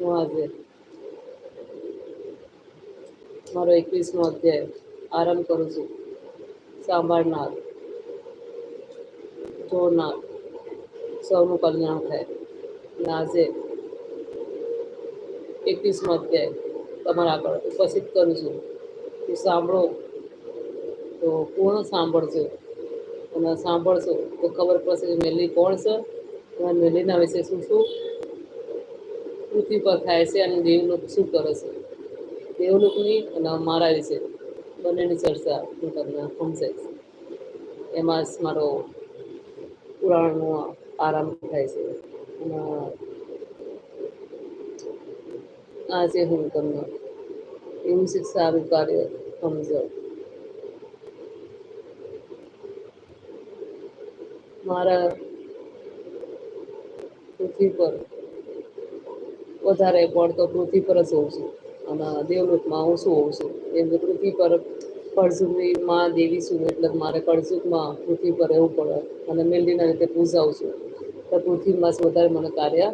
હું આજે. મારો એકવીસમો અધ્યાય. આરંભ કરું છું. સાંભળનાર. જોનાર. સૌનું કલ્યાણ થાય. આજે એકવીસમો અધ્યાય તમારા આગળ ઉપસ્થિત કરું છું. તો સાંભળો. તો પૂર્ણ સાંભળજો. અને સાંભળશો તો ખબર પડશે કે મેલી કોણ છે? અને મેલીના વિશે શું શું? પૃથ્વી પર થાય છે અને દેવલોક શું કરે છે? દેવલોકની અને મારા વિશે બંનેની ચર્ચા હું તમને સમજાઈશ એમાં જ મારો પુરાણનો આરંભ થાય છે. અને આજે હું તમને એવું શિક્ષાનું કાર્ય સમજાવું. મારા પૃથ્વી પર વધારે પડતો પૃથ્વી પર જ હોઉં છું. અને દેવલોકમાં હું શું હોઉં છું? એમ કે પૃથ્વી પર કળજુગની માં, દેવી છું, એટલે મારે કળઝુકમાં પૃથ્વી પર રહેવું પડે. અને મેલડીના રીતે પૂજાવું છું. તો પૃથ્વીમાં વધારે મને કાર્ય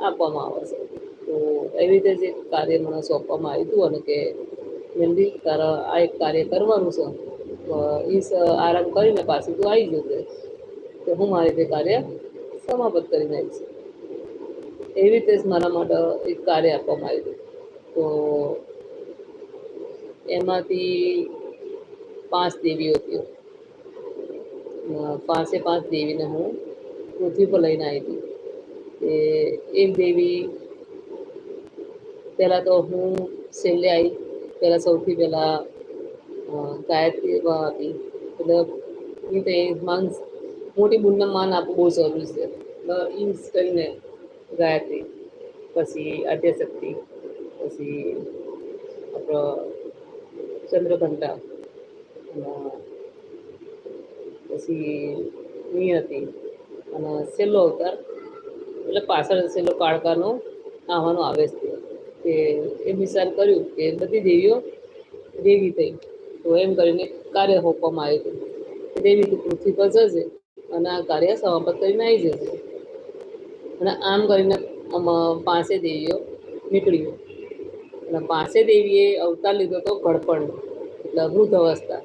આપવામાં આવે છે. તો એવી રીતે જે કાર્ય મને સોંપવામાં આવ્યું હતું અને કે મેલડી તારા આ એક કાર્ય કરવાનું છે એ આરામ કરીને પાછું તું આવી જશે તો હું મારી રીતે કાર્ય સમાપ્ત કરી નાખીશ એવી રીતે જ મારા માટે એક કાર્ય આપવામાં આવ્યું તો એમાંથી પાંચ દેવીઓ હતી. પાંચે પાંચ દેવીને હું પૃથ્વી પર લઈને આવી હતી. એ એક દેવી પહેલાં તો હું છેલ્લે આવી પહેલાં સૌથી પહેલાં ગાયત્રી હતી. એટલે હું તો એ માન, મોટી બુનને માન આપવું બહુ જરૂરી છે. એ કરીને ગાયત્રી, પછી આદ્યશક્તિ, પછી આપણો ચંદ્રઘંટા પછી નિયતિ, અને છેલ્લો અવતાર, એટલે પાછળ છેલ્લો કાળકાનો આવવાનો આવે છે. કે એ વિચાર કર્યું કે બધી દેવીઓ દેવી થઈ. તો એમ કરીને કાર્ય સોંપવામાં આવ્યું હતું. દેવી પૃથ્વી પર જશે અને આ કાર્ય સમાપ્ત કરીને આવી જશે. અને આમ કરીને પાસે દેવીઓ નીકળ્યું. અને પાસે દેવીએ અવતાર લીધો હતો ઘડપણનો એટલે વૃદ્ધ અવસ્થા.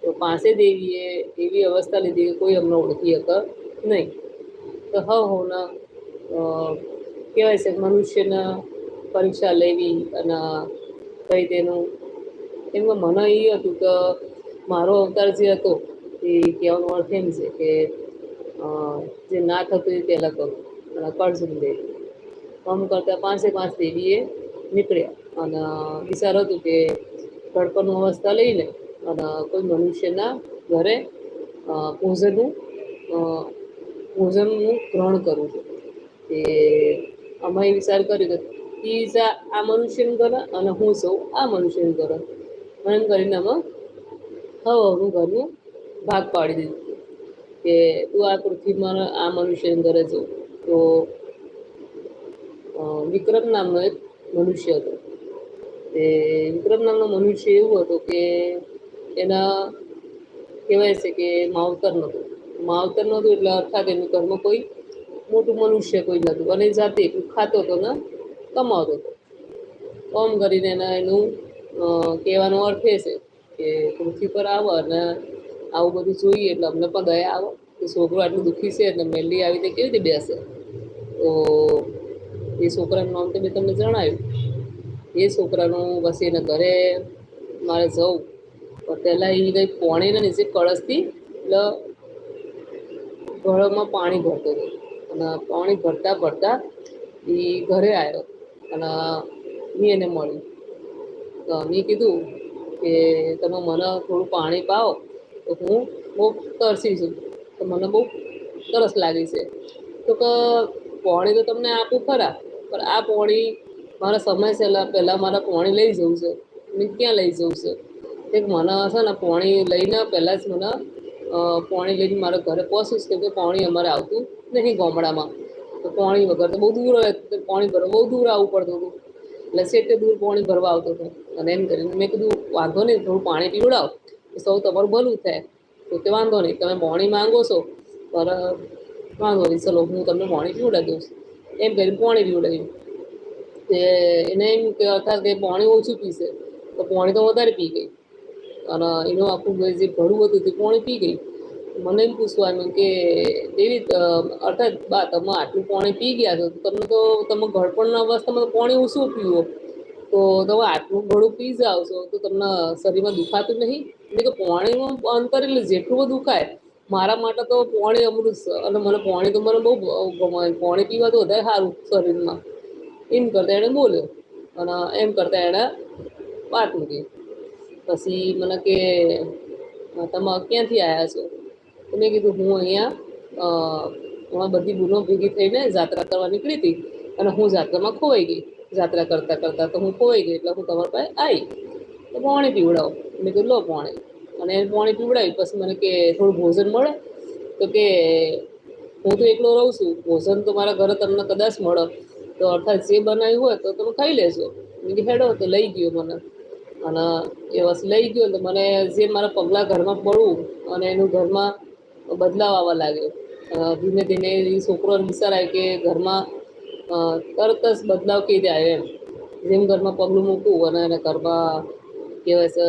તો પાસે દેવીએ એવી અવસ્થા લીધી કે કોઈ અમને ઓળખી હક નહીં. તો હ હોના કહેવાય છે મનુષ્યના પરીક્ષા લેવી અને કઈ તેનું, એમાં મને એ હતું કે મારો અવતાર જે હતો એ કહેવાનો અર્થ એમ છે કે જે ના થતું એ પહેલાં કરું કરજું દેવી આમ કરતાં પાંચે પાંચ દેવીએ નીકળ્યા. અને વિચાર હતું કે ગળપણનું અવસ્થા લઈને અને કોઈ મનુષ્યના ઘરે પૂજનનું ભોજનનું ગ્રહણ કરવું છે. કે અમે વિચાર કર્યો કે પીઝા આ મનુષ્યનું કરે અને હું સૌ આ મનુષ્યનું ઘર. એમ કરીને અમે હવે હું ઘરનું ભાગ પાડી દીધું. કે તું આ પૃથ્વીમાં આ મનુષ્યની ઘરે જવું તો વિક્રમ નામનો એક મનુષ્ય હતો. તે વિક્રમ નામનો મનુષ્ય એવું હતો કે એના, કહેવાય છે કે માવતર નહોતું. માવતર નહોતું એટલે અર્થાત એનું કર્મ કોઈ મોટું મનુષ્ય કોઈ નહોતું અને જાતે એકલું ખાતો હતો ને, કમાવતો હતો. ઓમ કરીને એના એનું કહેવાનો અર્થ એ છે કે પૃથ્વી પર આવો અને આવું બધું જોઈએ એટલે અમને પણ દયા આવો. કે છોકરો આટલું દુઃખી છે એટલે મેલી આવી રીતે કેવી રીતે બેસે? તો એ છોકરાનું નામ તો મેં તમને જણાવ્યું. એ છોકરાનું બસ એને ઘરે મારે જવું. પણ પહેલાં એ કંઈ પોણીને નીચે કળશથી એટલે ઘરમાં પાણી ભરતો હતો. અને પાણી ભરતા ભરતા એ ઘરે આવ્યો. અને મેં એને મળ્યું. તો મેં કીધું કે તમે મને થોડું પાણી પાવો તો હું બહુ તરસી છું તો મને બહુ તરસ લાગી છે. તો કે પોણી તો તમને આપું ખરા, પણ આ પોણી મારા સમય પહેલાં પહેલાં મારા પોણી લઈ જવું છે. મેં ક્યાં લઈ જવું છે? એક મને છે ને પોણી લઈને પહેલાં જ મને પોણી લઈને મારા ઘરે પહોંચીશ કેમ કે પોણી અમારે આવતું નહીં ગામડામાં. તો પોણી વગર તો બહુ દૂર હોય પાણી ભરવા બહુ દૂર આવવું પડતું હતું. એટલે છેટે દૂર પોણી ભરવા આવતું હતું. અને એમ કરીને મેં કીધું, વાંધો નહીં, થોડું પાણી પીવડાવો સૌ તમારું ભલું થાય. તો કે વાંધો નહીં, તમે મોણી માંગો છો, પર, વાંધો નહીં, ચલો, હું તમને મોણી પીવડાવી દઉં એમ કરીને પોણી પીવડાવ્યું. તે એને એમ કે અર્થાત કે પોણી ઓછું પીશે, તો પોણી તો વધારે પી ગઈ. અને એનું આખું જે ભળું હતું તે પોણી પી ગઈ. મને એમ પૂછવાનું કે દેવી અર્થાત, બા, તમે આટલું પાણી પી ગયા છો તમને તો, તમે ઘડપણના અવસ્થામાં પાણી ઓછું પીવો. તો તમે આટલું ઘણું પી જાઓ છો, તો તમને શરીરમાં દુખાતું નહીં? એટલે કે પોણીમાં અંતર એટલે જેટલું બધું ખાય, મારા માટે તો પોણી અમૃત અને મને પોણી તો મને બહુ ગમે. પોણી પીવા તો વધારે સારું શરીરમાં. એમ કરતાં એણે બોલ્યો. અને એમ કરતાં એણે વાત મૂકી. પછી મને કે તમે ક્યાંથી આવ્યા છો? તો મેં કીધું, હું અહીંયા હમણાં બધી બૂનો ભેગી થઈને જાત્રા કરવા નીકળી હતી અને હું જાત્રામાં ખોવાઈ ગઈ. જાત્રા કરતાં કરતાં તો હું ખોવાઈ ગઈ, એટલે હું તમારા પાસે આવી તો પાણી પીવડાવો. મેં કીધું, લો પાણી. અને એને પાણી પીવડાવી, પછી મને કે, થોડું ભોજન મળે? તો કે, હું તો એકલો રહું છું. ભોજન તો મારા ઘરે તમને કદાચ મળે. તો અર્થાત જે બનાવ્યું હોય તો તમે ખાઈ લેજો. મેં હેડો. તો લઈ ગયો મને. અને એ વસ્તુ લઈ ગયો તો મને જે મારા પગલાં ઘરમાં પડવું અને એનું ઘરમાં બદલાવ આવવા લાગ્યો. ધીમે ધીમે એ છોકરો વિચાર આવે કે ઘરમાં તરત જ બદલાવ કેવી રીતે આવ્યો એમ. જેમ ઘરમાં પગલું મૂકવું અને એને ઘરમાં કહેવાય છે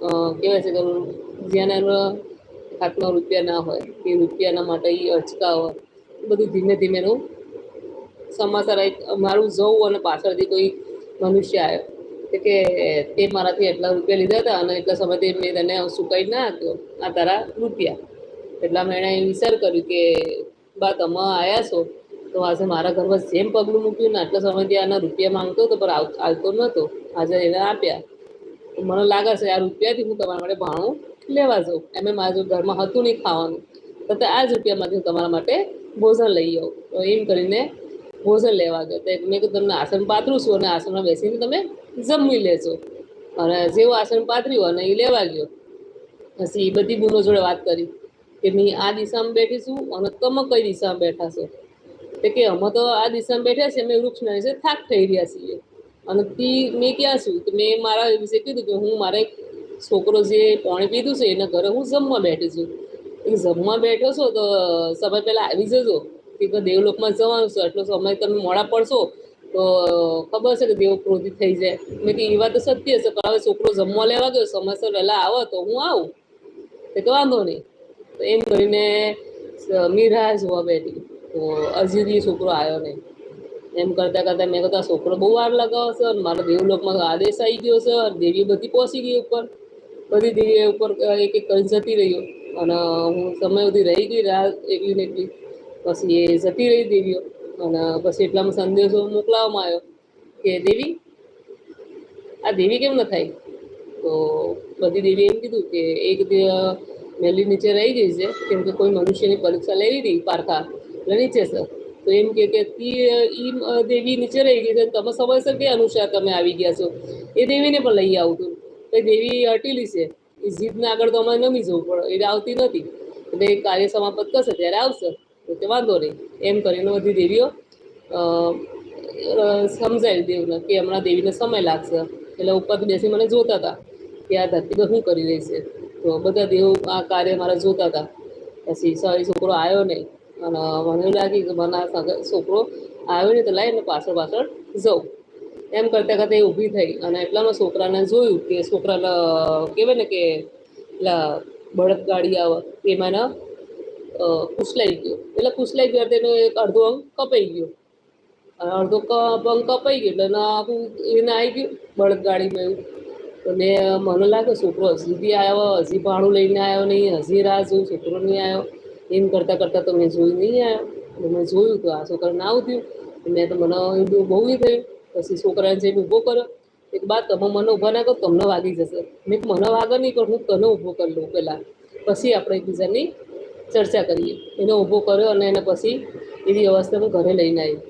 કહેવાય છે કે જેના હાથમાં રૂપિયા ના હોય, એ રૂપિયાના માટે એ અચકા હોય બધું ધીમે ધીમે એનું સમાચાર મારું જવું અને પાછળથી કોઈ મનુષ્ય આવ્યો કે તે મારાથી એટલા રૂપિયા લીધા હતા અને એટલા સમયથી મેં તને સુકાઈ ના આપ્યો, આ તારા રૂપિયા. એટલા મેં એણે વિચાર કર્યું કે, બા, તમે આવ્યા છો, તો આજે મારા ઘરમાં જેમ પગલું મૂક્યું ને આટલા સમયથી આના રૂપિયા માંગતો હતો, પણ આવતો નહોતો. આજે એને આપ્યા. મને લાગે છે, આ રૂપિયાથી હું તમારા માટે ભાણું લેવા જાઉં. એમ મારા ઘરમાં હતું નહીં ખાવાનું. તો તે આ જ રૂપિયામાંથી હું તમારા માટે ભોજન લઈ આવું. તો એમ કરીને ભોજન લેવા ગયો. તો મેં કીધું, તમને આસન પાથરું છું અને આસનમાં બેસીને તમે જમી લેજો. અને જેવું આસન પાથર્યું અને એ લેવા ગયો. પછી એ બધી બૂનો જોડે વાત કરી કે, મેં આ દિશામાં બેઠી છું અને તમે કઈ દિશામાં બેઠા છો? કે, અમે તો આ દિશામાં બેઠા છીએ, અમે વૃક્ષના નીચે થાક થઈ રહ્યા છીએ. અને તી મેં ક્યાં છું કે મેં મારા વિશે કીધું કે હું મારે છોકરો જે પાણી પીધું છે, એના ઘરે હું જમવા બેઠી છું. એ જમવા બેઠો છો તો સમય પહેલાં આવી જજો કે દેવલોકમાં જવાનું છે. એટલો સમય તમે મોડા પડશો તો ખબર છે કે દેવ ક્રોધિત થઈ જાય. મેં કે એ વાત તો સત્ય છે, પણ હવે છોકરો જમવા લેવા ગયો, સમયસર વહેલા આવો તો હું આવું. એ તો વાંધો નહીં. તો એમ કરીને મીરા જોવા બેઠી. તો હજી છોકરો આવ્યો નહીં. એમ કરતાં કરતાં મેં કહ્યું છોકરો બહુ વાર લગાવો છે અને મારા દેવલોકમાં આદેશ આવી ગયો છે અને દેવી બધી પહોંચી ગઈ ઉપર. બધી દેવી ઉપર એક એક કરી જતી રહ્યો અને હું સમય સુધી રહી ગઈ રાત એકલી ને એકલી પછી એ જતી રહી દેવીઓ. અને પછી એટલામાં સંદેશો મોકલાવવામાં આવ્યો કે, દેવી, આ દેવી કેમ ન થાય? તો બધી દેવીએ એમ કીધું કે, એક મેલી નીચે રહી ગઈ છે. કેમ કે કોઈ મનુષ્યની પરીક્ષા લેવી હતી પારખા. એટલે નીચે છે તો એમ કે ઈ દેવી નીચે રહી ગઈ છે. તમે સમયસર કે અનુસાર તમે આવી ગયા છો? એ દેવીને પણ લઈ આવતું તો દેવી અટેલી છે. એ જીદને આગળ તો અમારે નમી જવું પડે. એ આવતી નથી. એટલે એ કાર્ય સમાપ્ત કરશે. ત્યારે આવશે. તો તે વાંધો નહીં. એમ કરીને બધી દેવીઓ સમજાવી દેવને કે હમણાં દેવીને સમય લાગશે. એટલે ઉપરથી બેસી મને જોતા હતા કે આ ધરતી પર શું કરી રહી છે. તો બધા દેવો આ કાર્ય મારા જોતા હતા. પછી સવારે છોકરો આવ્યો નહીં. અને મને લાગ્યું કે મને છોકરો આવ્યો ને તો લાવીને પાછળ પાછળ જવું એમ કરતાં કરતાં એ ઊભી થઈ અને એટલામાં છોકરાને જોયું કે છોકરા કહેવાય ને કે પેલા બળદ ગાડી આવે એમાં કુસલાઈ ગયો. એટલે કુસલાઈ ગયો એનો એક અડધો અંગ કપાઈ ગયો. અને અડધો અંગ કપાઈ ગયો એટલે આખું એને આવી ગયું બળદગાડીમાં એવું. અને મને લાગે છોકરો હજી બી આવ્યો, હજી ભાણું લઈને આવ્યો નહીં, હજી રાહ જોઉં, છોકરો નહીં આવ્યો. એમ કરતાં કરતાં તો મેં નહીં આવ્યા એટલે મેં જોયું તો આ છોકરાને આવું થયું. મેં તો મને એ બહુ થયું. પછી છોકરાને જઈને ઊભો કર્યો, એક બાદ તમે મને ઊભા ના કરો, તમને વાગી જશે. મેં મને વાગે નહીં, પણ હું તને ઊભો કરી લઉં પહેલાં. પછી આપણે એકબીજાની ચર્ચા કરીએ. એને ઊભો કર્યો અને એને પછી એવી અવસ્થામાં ઘરે લઈને આવી.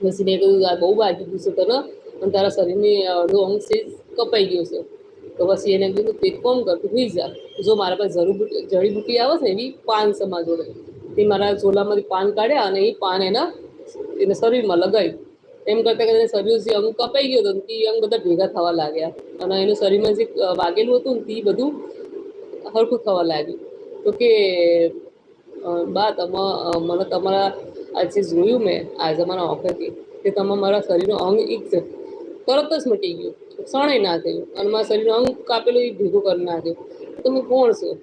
પછી મેં કીધું, આ બહુ વાગી ગયું છે તને, અને તારા શરીરની અડધો અંગ છે કપાઈ ગયો છે. તો પછી એને કીધું તે કોમ કર, તું સુઈ જા. જો મારા પાસે જડીબુટી જડીબુટી આવે છે એવી પાન સમા જોડે. તે મારા ઝોલામાંથી પાન કાઢ્યા અને એ પાન એના, એને શરીરમાં લગાવ્યું. એમ કરતાં કરતાં શરીર જે અંગ કપાઈ ગયો હતો તે અંગ બધા ભેગા થવા લાગ્યા. અને એનું શરીરમાં જે વાગેલું હતું ને, તે બધું હરખું થવા લાગ્યું. તો કે બા, તમે મને તમારા આ જે જોયું મેં, આ મારા ઓફરથી, કે તમે મારા શરીરનો અંગ એક તરત જ મટી ગયું. ક્ષણે ના થયું. અને મારા શરીરનું અંગ કાપેલું એ ભેગું કરી નાખ્યું. તો હું કોણ છું?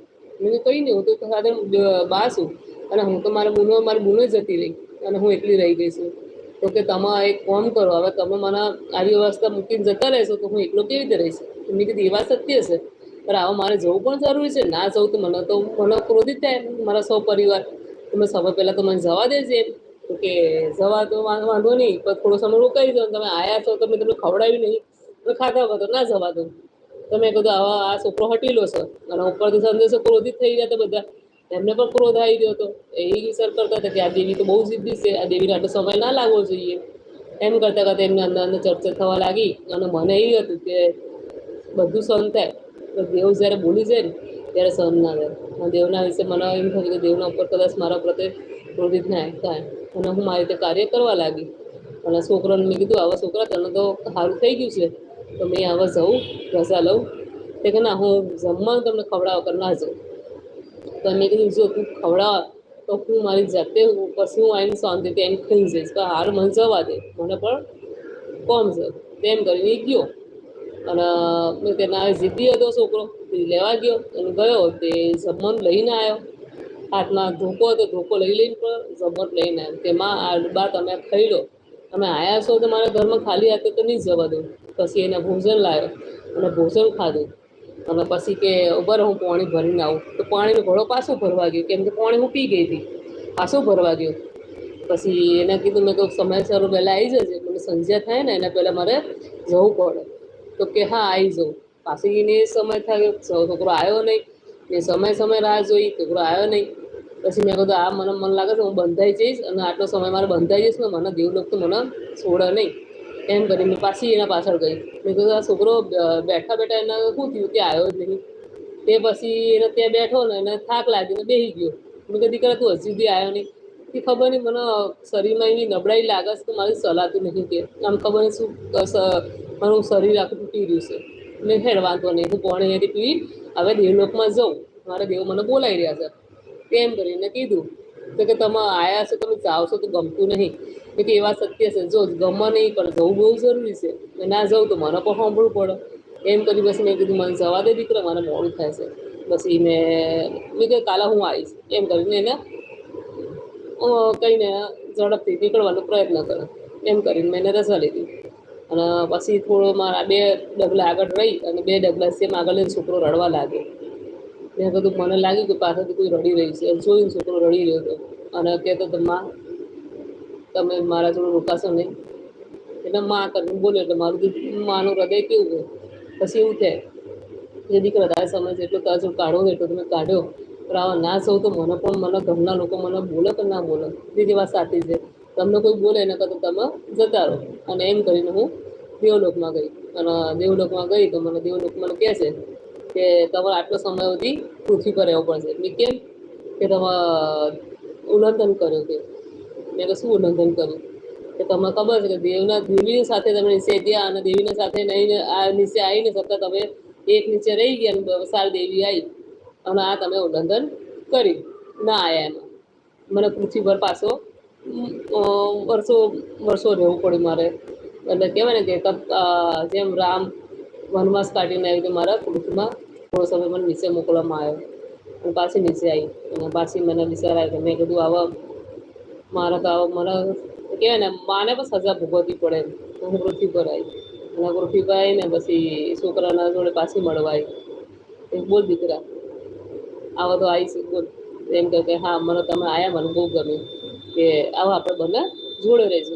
મેં કઈ નહીં, હું તો સાથે બા છું. અને હું તો મારા બૂનો, મારી બૂનો જતી રહી. અને હું એકલી રહી ગઈ છું. તો કે તમે એક કોમ કરો, હવે તમે મને આવી અવસ્થા મૂકીને જતા રહેશો, તો હું એકલો કેવી રીતે રહીશ? મેં કીધું એ વાત સત્ય છે. પણ આવા મારે જવું પણ જરૂરી છે. ના જવું તો મને તો, મને ક્રોધિત થાય મારા સૌ પરિવાર તમે સમય પહેલાં તો મને જવા દેજે તો કે જવા તો વાંધો નહીં, પણ થોડો સમય રોકાઈ જાઓ તમે આયા છો તમે તમને ખવડાવ્યું નહીં. વગર તો ના જવા તો તમે કીધું આવા આ છોકરો હટીલો છે. અને ઉપરથી સંદેશો ક્રોધિત થઈ ગયા હતા બધા. એમને પણ ક્રોધ આવી ગયો હતો એ વિચાર કરતા હતા કે આ દેવી તો બહુ જિદ્દી છે. આ દેવીને આટલો સમય ના લાગવો જોઈએ. એમ કરતાં કરતાં એમને અંદર અંદર ચર્ચા થવા લાગી. અને મને એ હતું કે બધું સહન થાય. તો દેવ જ્યારે બોલી જાય ને, ત્યારે સહન ના થાય. દેવના વિશે મને એમ થયું કે દેવના ઉપર કદાચ મારા પ્રત્યે ક્રોધિત ના થાય. અને હું મારી રીતે કાર્ય કરવા લાગી. અને છોકરાને મેં કીધું, આવા છોકરા, તને તો સારું થઈ ગયું છે. તો મેં આવા જઉં, રજા લઉં. તે કે ના હું જમવાનું તમને ખવડાવ કર ના જાઉં. તો મેં કીધું, જો તું ખવડાવ, તો હું મારી જાતે પછી હું આવીને શાંતિથી એમ ખાઈ જઈશ. તો હાર મને જવા દે. મને પણ કોમ છે. તેમ કરીને ગયો. અને મેં તેના જીદ્દી હતો છોકરો. લેવા ગયો. અને ગયો. તે જમવાનું લઈને આવ્યો. હાથમાં ધોકો હતો, ધોકો લઈ લઈને પણ જમવાનું લઈને આવ્યો. તેમાં આ બા તમે ખાઈ લો. તમે આવ્યા છો તો મારા ઘરમાં ખાલી હાથે તો નહીં જવા દઉં પછી એને ભોજન લાવ્યો અને ભોજન ખાધું. અને પછી કે ઉભર હું પાણી ભરીને આવું. તો પાણીનો ઘોડો પાછો ભરવા ગયો. કેમ કે પાણી હું પી ગઈ હતી. પાછો ભરવા ગયો. પછી એને કીધું, મેં કહું સમયસર પહેલાં આવી જજે. મને સંધ્યા થાય ને, એના પહેલાં મારે જવું પડે. તો કે, હા આવી જાઉં. પાછી એને સમય થાય. છોકરો આવ્યો નહીં. ને સમય સમય રાહ જોઈ. છોકરો આવ્યો નહીં. પછી મેં કીધું, આ મને મને લાગે છે હું બંધાઈ જઈશ અને આટલો સમય મારે બંધાઈ જઈશ ને, મને દેવલોક તો મને છોડે નહીં. એમ કરીને પાછી એના પાછળ ગઈ. મેં કીધું, આ છોકરો બેઠા બેઠા એને શું થયું કે આવ્યો જ નહીં? તે પછી એને ત્યાં બેઠો ને એને થાક લાગીને બેસી ગયો. મેં કીધું, દીકરા, તું હજી સુધી આવ્યો નહીં. કે ખબર નહીં, મને શરીરમાં એવી નબળાઈ લાગે છે કે મારી સલાતું નથી કે. આમ ખબર નહીં શું મારું શરીર આખું તૂટી રહ્યું છે. મેં હેડ, વાંધો નહીં, હું પોણે અહીંયાથી પી હવે દેવલોકમાં જાઉં. મારા દેવ મને બોલાવી રહ્યા છે. તેમ કરીને કીધું તો કે તમે આયા છો, તમે ચાવશો તો ગમતું નહીં. મેં કે એવા સત્ય છે. જો ગમે નહીં, પણ જવું બહુ જરૂરી છે. ના જાઉં તો મને પણ સાંભળવું પડે. એમ કરી પછી મેં કીધું, મને જવા દે દીકરા, મને મોડું થાય છે. પછી મેં મેં કહ્યું કાલે હું આવીશ. એમ કરીને એને કહીને ઝડપથી નીકળવાનો પ્રયત્ન કર્યો. એમ કરીને મેં એને રજા લીધી. અને પછી થોડો મારા બે ડગલા આગળ રહી અને બે ડગલા સેમ આગળ છોકરો રડવા લાગ્યો. મેં કીધું મને લાગ્યું કે પાછળથી કોઈ રડી રહી છે. એમ જોયું છોકરો રડી રહ્યો હતો. અને કહેતો હતો માં, તમે મારા જોડે રોકાશો નહીં. એટલે માં કરીને બોલ્યો, એટલે મારું તો માનું હૃદય કેવું હોય પછી એવું થાય જે દીકરા તારે સમય છે એટલો, તારા કાઢો એટલો તમે કાઢ્યો. પણ આવા ના સૌ તો મને પણ મને, ઘરના લોકો મને બોલે કે ના બોલે? બીજી વાત સાચી છે. તમને કોઈ બોલે એના કરતાં તમે જતા રહો. અને એમ કરીને હું દેવલોકમાં ગઈ. અને દેવલોકમાં ગઈ તો મને દેવલોક મને કહે છે કે તમારે આટલો સમય સુધી પૃથ્વી પર રહેવું પડશે. મેં કેમ? કે તમે ઉલ્લંઘન કર્યું કે મેં તો શું ઉલ્લંઘન કર્યું? કે તમને ખબર છે કે દેવના દેવીની સાથે તમે નીચે ગયા અને દેવીના સાથે નહીં આ નીચે આવીને સતત તમે એક નીચે રહી ગયા અને સારી દેવી આવી અને આ તમે ઉલ્લંઘન કરી ના આવ્યા એમાં. મને પૃથ્વી પર પાછો વર્ષો વર્ષો રહેવું પડ્યું મારે. એટલે કહેવાય ને કે જેમ રામ વનવાસ કાઢીને આવી મારા પૃથ્વીમાં થોડો સમય મને નીચે મોકલવામાં આવ્યો. અને પાછી નીચે આવી અને પાછી મને આવ્યો કે મેં કીધું આવા મારા તો આવા મને કહેવાય ને, માને પણ સજા ભોગવવી પડે. હું પૃથ્વી પર આવી. અને પૃથ્વી પર આવીને પછી છોકરાના જોડે પાછી મળવા આવી. બોલ દીકરા, આવા તો આવીશ બોલ. એમ કહે કે હા, મને તમે આયા, મને બહુ ગમ્યું કે આવા આપણે બંને જોડે રહેજો.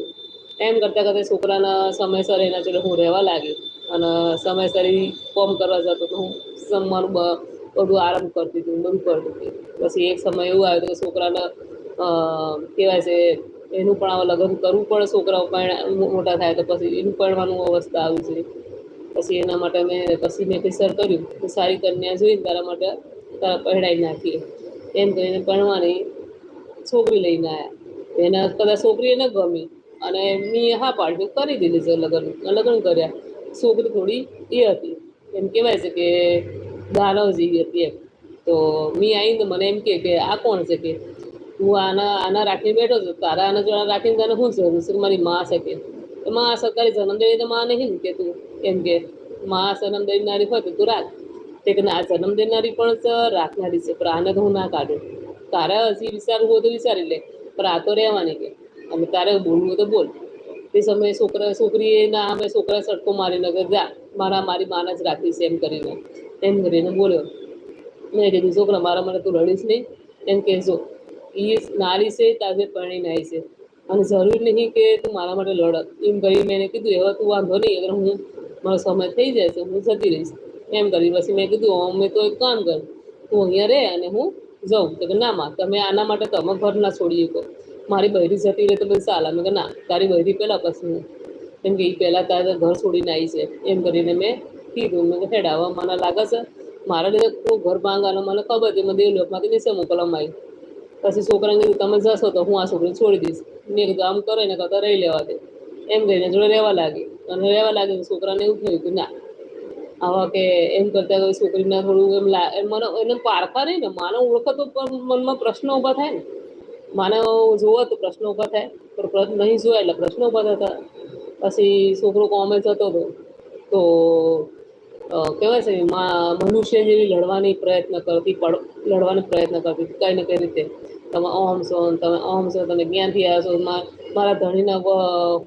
એમ કરતાં કરતાં છોકરાના સમયસર એના જોડે હું રહેવા લાગી. અને સમયસર એ કોમ કરવા જતો તો હું જમવાનું બધું આરામ કરતી હતી બધું કરતી હતી પછી એક સમય એવું આવ્યો કે છોકરાને કહેવાય છે, એનું પણ આવા લગ્ન કરવું પડે, છોકરાઓ પણ મોટા થાય તો પછી એનું પરણવાનું અવસ્થા આવી છે પછી એના માટે મેં, પછી મેં ફિસર કર્યું. કે સારી કન્યા જોઈને તારા માટે તારા પહેરાઈ નાખીએ. એમ કરીને પરણવાની છોકરી લઈને આવ્યા એના કદાચ છોકરી એને ગમી. અને મેં હા પાડ્યું, કરી દીધી છે લગ્ન લગ્ન કર્યા. છોકરી થોડી એ હતી. એમ કહેવાય છે કે દાનવ જેવી હતી એમ. તો મેં આવીને મને એમ કહે કે આ કોણ છે કે? હું આના આના રાખીને બેઠો છું, તારા આના જોડા રાખીને તને શું જરૂર છે કે મારી માં છે કે? મા સરકારી જન્મદેવી તો માં નહીં ને કે તું. એમ કે, માં જન્મ દેનારી હોય તો તું રાખ. તે કે, ના, જન્મ દેનારી પણ રાખનારી છે, પણ આને તો હું ના કાઢું. તારે હજી વિચારવું હોય તો વિચારી લે, પણ આ તો રહેવાની કે. અને તારે બોલવું તો બોલ. તે સમયે છોકરા છોકરીએ ના અમે છોકરા સડકો મારીને કે જા, મારા મારી માને જ રાખીશ એમ કરીને. એમ કરીને બોલ્યો. મેં કીધું, છોકરા, મારા માટે તું રડીશ નહીં. એમ કહેજો. એ નારી છે, તાજે પરણીને આવી છે. અને જરૂર નહીં કે તું મારા માટે લડત એમ કરી મેં કીધું, એવો તું વાંધો નહીં, અગર હું મારો સમય થઈ જાય છે હું જતી રહીશ. એમ કરી, પછી મેં કીધું અમે તો એક કામ કર. તું અહીંયા રહે અને હું જાઉં. તો કે, ના, માં, તમે આના માટે તમે ઘર ના છોડી શકો. મારી બૈરી જતી રહે તો પછી ચાલે મેં કે ના, તારી બૈરી પહેલાં પછી કેમ કે એ પહેલાં તારે ઘર છોડીને આવી છે. એમ કરીને મેં કીધું, મેં કે હેડ મને લાગે છે મારા લીધે કોઈ ઘર ભાંગવાનો મને ખબર હતી મને દેવલોકમાંથી નીચે મોકલવામાં આવી. પછી છોકરાને કીધું, તમે જશો તો હું આ છોકરીને છોડી દઈશ. મેં કીધું, આમ કરે ને કરતાં રહી લેવા દે. એમ કહીને જોડે રહેવા લાગી. અને રહેવા લાગી છોકરાને એવું થયું કે, ના, આવા કે એમ કરતા કોઈ છોકરીને થોડું એમ મને, એને પારખા નહીં ને, માને ઓળખતો પણ મનમાં પ્રશ્નો ઊભા થાય ને. માને જુઓ તો પ્રશ્નો ઊભા થાય, પણ પ્રશ્ન નહીં જોયા એટલે પ્રશ્નો ઊભા થતા. પછી છોકરો કોમે જતો હતો તો કહેવાય છે મનુષ્ય જેવી લડવાની પ્રયત્ન કરતી પડ, લડવાનો પ્રયત્ન કરતી કઈ ને કઈ રીતે? તમે ઓમ છો, તમે ઓમ છો, તમે જ્ઞાનથી આવ્યા છો? મારા ધણીને વ-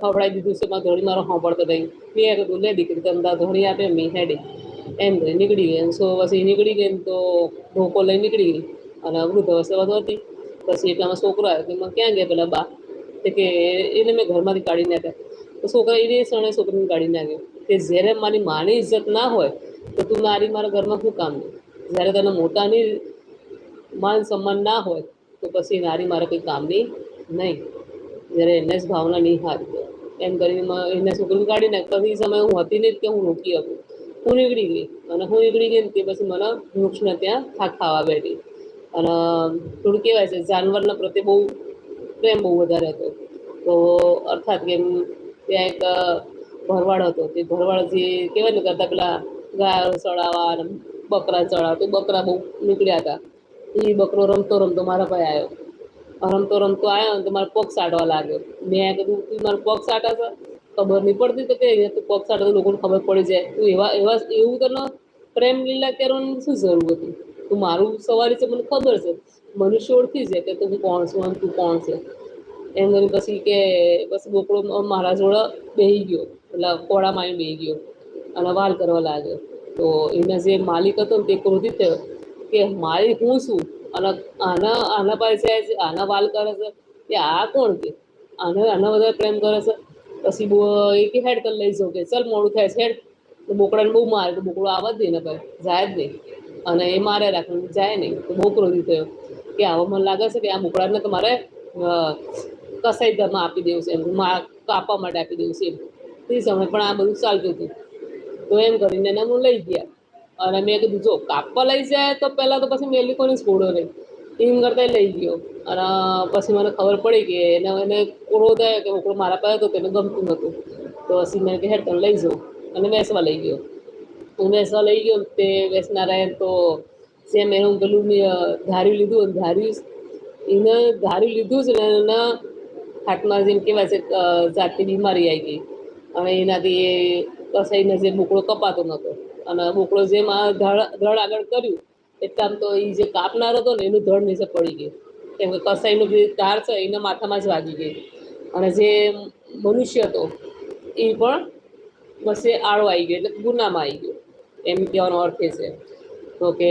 ખવડાવી દીધું છે, મારા ધણી મારો સાંભળતો થઈ મેં કીધું, લે દીકરી તમે તારા ધણી આપે, મેં હેડી. એમ કરી નીકળી ગઈ. એમ સો પછી નીકળી ગઈ તો ધોકો લઈ નીકળી ગઈ. અને વૃદ્ધ અવસ્થા હતી. પછી એટલામાં છોકરો આવ્યો કે એમાં ક્યાં ગયા પેલા બા? કે એને મેં ઘરમાંથી કાઢી નાખ્યા. તો છોકરા એને ક્ષણે છોકરીને કાઢી નાખ્યો. કે જ્યારે મારી માની ઇજ્જત ના હોય, તો તું નારી મારા ઘરમાં શું કામ જ્યારે તને મોટાની માન સન્માન ના હોય, તો પછી નારી મારા કંઈ કામની નહીં. જ્યારે એને જ ભાવના નહીં હારી. એમ કરીને એને છોકરીને કાઢી નાખ પછી સમયે હું હતી નહીં કે હું રોકી શકું. હું નીકળી ગઈ. અને હું નીકળી ગઈ ને તે પછી મને વૃક્ષને ત્યાં થાક ખાવા બેઠી. અને થોડું કહેવાય છે, જાનવરના પ્રત્યે બહુ પ્રેમ બહુ વધારે હતો. તો અર્થાત કે ત્યાં એક ભરવાડ હતો. તે ભરવાડ જે કહેવાય ને કરતા પેલા ગાય ચડાવવા અને બકરા ચડાવવા, તો બકરા બહુ નીકળ્યા હતા. એ બકરો રમતો રમતો મારા પાસે આવ્યો. રમતો રમતો આવ્યો ને તો મારો પગ સાટવા લાગ્યો. મેં કીધું, તું મારો પગ સાટા છે? ખબર નહીં પડતી તો કે, તું પગ સાટે તો લોકોને ખબર પડી જાય. તું એવા એવા, એવું તને પ્રેમ લીલા કરવાની શું જરૂર હતી? તું મારું સવારી છે, મને ખબર છે. મનુષ્ય ઓળખી છે કે તું કોણ છું અને તું કોણ છે. એમ કરીને પછી કે પછી બોકડો મારા જોડે બેહી ગયો. એટલે ખોળામાં આવીને બેહી ગયો. અને વાલ કરવા લાગ્યો. તો એના જે માલિક હતો તે ક્રોધિત થયો કે મારી હું છું? અને આના આના પાસે જાય છે આના વાલ કરે છે કે આ કોણ કે? આને આના વધારે પ્રેમ કરે છે. પછી બહુ એ કે હેડ કર લઈ જાઉં કે, ચાલ મોડું થાય છે, હેડ. બોકડાને બહુ મારે તો બોકડો આવવા જ દે ને ભાઈ, જાય જ નહીં અને એ મારે રાખવાનું જાય નહીં. તો બહુ ક્રોધી થયો કે આવો મને લાગે છે કે આ મોકળાને તમારે મારે કસાઈ દરમાં આપી દેવું છે એમ. મા કાપવા માટે આપી દેવું છે એમ. તે સમય પણ આ બધું ચાલતું હતું. તો એમ કરીને એને હું લઈ ગયા. અને મેં કીધું, જો કાપવા લઈ જાય તો પહેલાં તો પછી મેલી કોની છોડો નહીં. એમ કરતા લઈ ગયો. અને પછી મને ખબર પડી કે એને એને ક્રોધ આવ્યો કે ઓકળો મારા પાસે હતો તેને ગમતું નહોતું. તો પછી મેં કે હેડ તને લઈ જાઉં. અને બેસવા લઈ ગયો. હું બેસવા લઈ ગયો તે બેસનારા તો જેમ એનું પેલું ધાર્યું લીધું અને ધાર્યું એને ધાર્યું લીધું જ ને એના હાથમાં જેમ કહેવાય છે જાતની બીમારી આવી ગઈ. અને એનાથી એ કસાઈને જે બોકડો કપાતો નહોતો અને બોકડો જેમ આ ધડ ધડ આગળ કર્યું એટલે આમ તો એ જે કાપનાર હતો ને એનું ધડ નીચે પડી ગયું. કેમ કે કસાઈનું જે તાર છે, એના માથામાં જ વાગી ગઈ અને જે મનુષ્ય હતો એ પણ બસ આળો આવી ગયો, એટલે ગુનામાં આવી ગયો. એમ કહેવાનો અર્થ એ છે. તો કે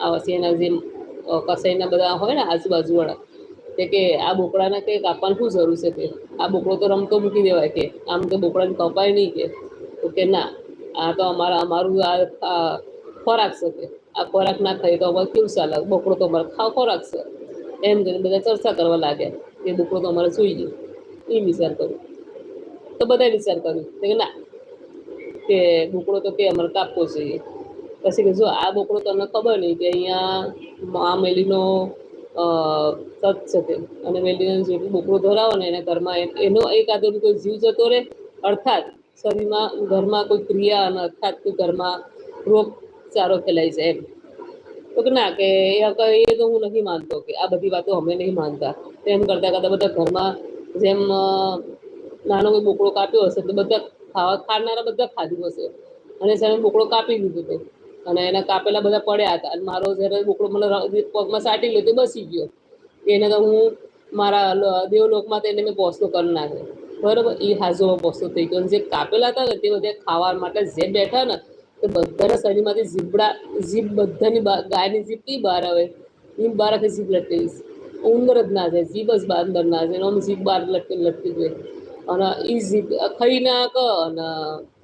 આ પછી એના જે કસાઈના બધા હોય ને આજુબાજુવાળા, તે કે આ બોકડાને કે કાપવાનું શું જરૂર છે કે આ બોકડો તો રમતો મૂકી દેવાય કે, આમ તો બોકડાને કપાય નહીં કે. તો કે ના, આ તો અમારા, અમારું આ ખોરાક છે કે આ ખોરાક ના ખાઈએ તો અમારે કેવું ચાલે? બોકડો તો અમારે ખાવ ખોરાક છે. એમ કરીને બધા ચર્ચા કરવા લાગ્યા કે બોકડો તો અમારે જોઈએ એ વિચાર કર્યો. તો બધાએ વિચાર કર્યું. કે ના કે બોકડો તો કે અમારે કાપવો જોઈએ પછી કે જો આ બોકડો તમને ખબર નહીં કે અહીંયા આ મેલીનો સત છે તે. અને મેલીનો જે બોકડો ધરાવો ને એના ઘરમાં એનો એક આદો કોઈ જીવ જતો રહે, અર્થાત શરીરમાં ઘરમાં કોઈ ક્રિયા અને અર્થાત કોઈ ઘરમાં રોગ સારો ફેલાય જાય એમ. તો કે ના, કે એ એ તો હું નથી માનતો કે આ બધી વાતો અમે નહીં માનતા. તેમ કરતાં કરતાં બધા ઘરમાં જેમ નાનો કોઈ બોકડો કાપ્યો હશે તો બધા ખાવા ખાનારા બધા ખાધું હશે. અને સામે બોકડો કાપી દીધો હતો અને એના કાપેલા બધા પડ્યા હતા. અને મારો જ્યારે બોકડો મને પગમાં સાટી તો બસી ગયો. એને તો હું મારા દેવલોકમાં તેને મેં પોસ્તો કરી નાખ્યો. બરાબર? એ હાજોમાં પોસ્તો થઈ ગયો. અને જે કાપેલા હતા ને તે બધા ખાવા માટે જે બેઠા ને તે બધાના શરીરમાંથી ઝીબડા જીભ બધાની ગાયની જીભ કઈ બહાર આવે. એ બહાર આખી જીભ લટકી. ઉંદર જ ના જાય. જીભ જ બહાર ના જાય. આમ જીભ બહાર લટકી લટકી જાય. અને એ જીભ ખાઈ ના ક અને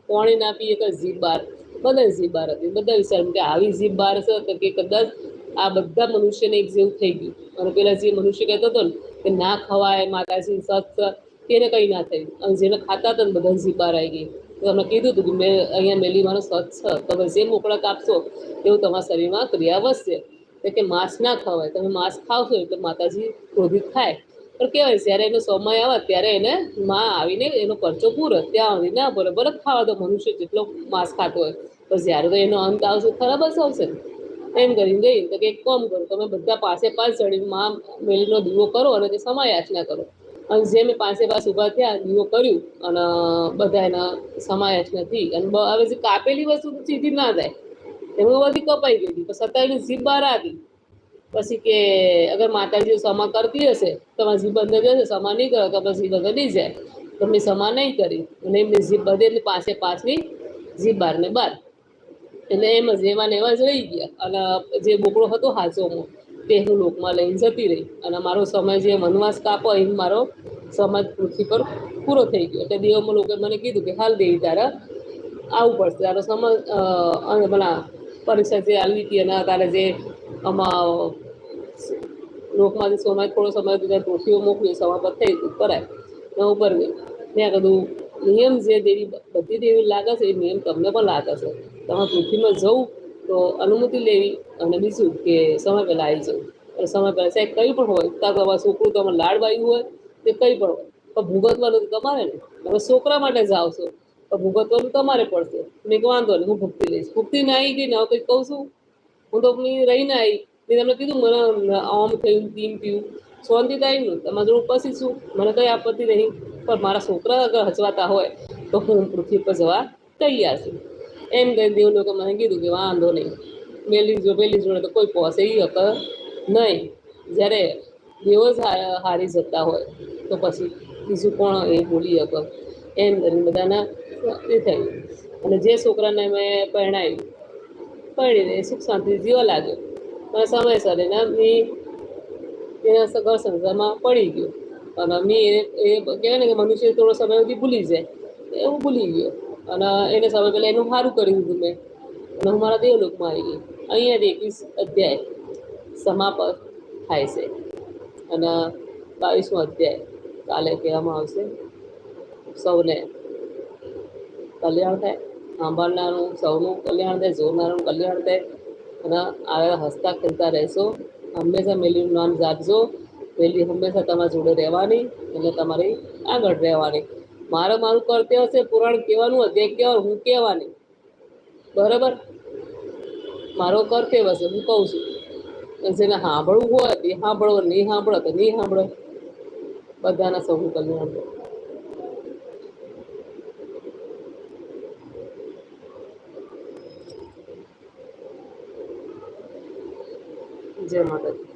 પાણી ના પીએ કે જીભ બહાર બધા જીભ બહાર હતી. બધા વિચાર કે આવી જીભ બહાર છે તો કે કદાચ આ બધા મનુષ્યને એક જેવું થઈ ગયું. અને પેલા જે મનુષ્ય કહેતો હતો ને કે ના ખવાય માતાજી સત તેને કંઈ ના થયું. અને જેને ખાતા હતા ને બધા જીભ બહાર આવી ગઈ તો તમને કીધું હતું કે મેં અહીંયા મેલી, મારો સત છે. તમે જે મોકળા કાપશો એવું તમારા શરીરમાં ક્રિયા વધશે. કે માંસ ના ખવાય. તમે માંસ ખાવશો એટલે માતાજી ક્રોધિત થાય. પણ કહેવાય જ્યારે એનો સમય આવે ત્યારે એને માં આવીને એનો પરચો પૂરો, ત્યાં સુધી ના ભરે ભલે ખાવા તો મનુષ્ય જેટલો માંસ ખાતો હોય. પણ જ્યારે તો એનો અંત આવશે, ખરાબ જ આવશે. એમ કરીને જઈ તો કે એક કામ કરો, તમે બધા પાસે પાસ ચડીને માં મેલીનો દીવો કરો અને તે સમાયાચના કરો. અને જે મેં પાસે પાસ ઊભા થયા, દીવો કર્યું અને બધા એના સમાયાચના થઈ. અને હવે જે કાપેલી વસ્તુ સીધી ના જાય એમાં બધી કપાઈ ગઈ હતી. પણ છતાં એની જીભ બહાર આવી. પછી કે અગર માતાજી સમા કરતી હશે તમારી જીભ બંધ જશે સમા નહીં કરો તો પછી જીભ અંદર જાય. તો મેં સમા નહીં કરી. અને એમની જીભ બધે એમની પાસે પાછવી જીભ બાર. ને બહાર એટલે એમ જ એવા ને એવા જ રહી ગયા. અને જે બોકડો હતો હાચોમાં, તે હું લોકમાં લઈને જતી રહી. અને મારો સમય જે વનવાસ કાપો, એ મારો સમાજ પૃથ્વી પર પૂરો થઈ ગયો. એટલે દેવમાં લોકોએ મને કીધું કે, હાલ દેવી તારા આવવું પડશે. તારો સમજ પેલા પરીક્ષા જે આવી હતી અને તારે જે આમાં લોકમાંથી સોમાં થોડો સમય બધા ટોટીઓ મોકલી પર થઈ તું કરાય. ને ઉપર ગઈ. મેં કીધું નિયમ જે દેવી બધી દેવી લાગે છે, એ નિયમ તમને પણ લાગે છે. તમે પૃથ્વીમાં જવું તો અનુમતિ લેવી અને બીજું કે સમય પહેલાં આવી જવું. અને સમય પહેલાં સાહેબ કંઈ પણ હોય, તાર તમારા છોકરું તમે લાડવાયું હોય, તે કંઈ પણ હોય. પણ ભૂગતવાનું તમારે ને. તમે છોકરા માટે જાઓ છો, તો ભૂગતવાનું તમારે પડશે. મેં વાંધો નહીં, હું ભક્તિ લઈશ. ભક્તિ ના આવી ગઈ ને હવે કંઈ કહું છું? હું તો મી રહીને આવી મેં તમને કીધું, મને આમ થયું, તેમ થયું. શાંતિ થાય તમારા જોડે ઉપસ્થિત છું મને કંઈ આપત્તિ નહીં. પણ મારા છોકરા અગર હચવાતા હોય, તો હું પૃથ્વી પર જવા તૈયાર છું. એમ કહી દેવ લોકો મને કીધું કે વાંધો નહીં. મેલી જો પેલી જોડે તો કોઈ પહોંચે એ હક નહીં. જ્યારે દેવો જ હારી જતા હોય, તો પછી બીજું કોણ એ બોલી હક? એમ કરીને બધાના એ થયું અને જે છોકરાને મેં પરણાવ્યું પરણીને સુખ શાંતિ જીવો લાગ્યો. પણ સમયસર એના મેં એના સગળ સંસારમાં પડી ગયો. અને મેં એ એ કહેવાય ને કે મનુષ્ય થોડો સમય સુધી ભૂલી જાય. એવું ભૂલી ગયો. અને એને સમય પહેલાં એનું સારું કરી દીધું મેં. અને હું મારા દેવલોકમાં આવી ગઈ. અહીંયા જ એકવીસ અધ્યાય સમાપત થાય છે. અને બાવીસમો અધ્યાય કાલે કહેવામાં આવશે. સૌને કલ્યાણ થાય. સાંભળનારું, સૌનું કલ્યાણ થાય, જોનારું કલ્યાણ થાય. અને આગળ હસતા ખેલતા રહેશો. હંમેશા મેલીનું નામ જાગજો. મેલી હંમેશા તમારા જોડે રહેવાની એટલે તમારી આગળ રહેવાની. મારે મારું કર્તવ્ય હશે પુરાણ કહેવાનું, અધ્યાય કહેવાનું, હું કહેવાની. બરાબર? મારો કર્તવ્ય છે, હું કહું છું. જેને સાંભળવું હોય, તે સાંભળો, નહીં સાંભળો, તો નહીં સાંભળો. બધાના સૌનું કલ્યાણ થાય. જય માતાજી.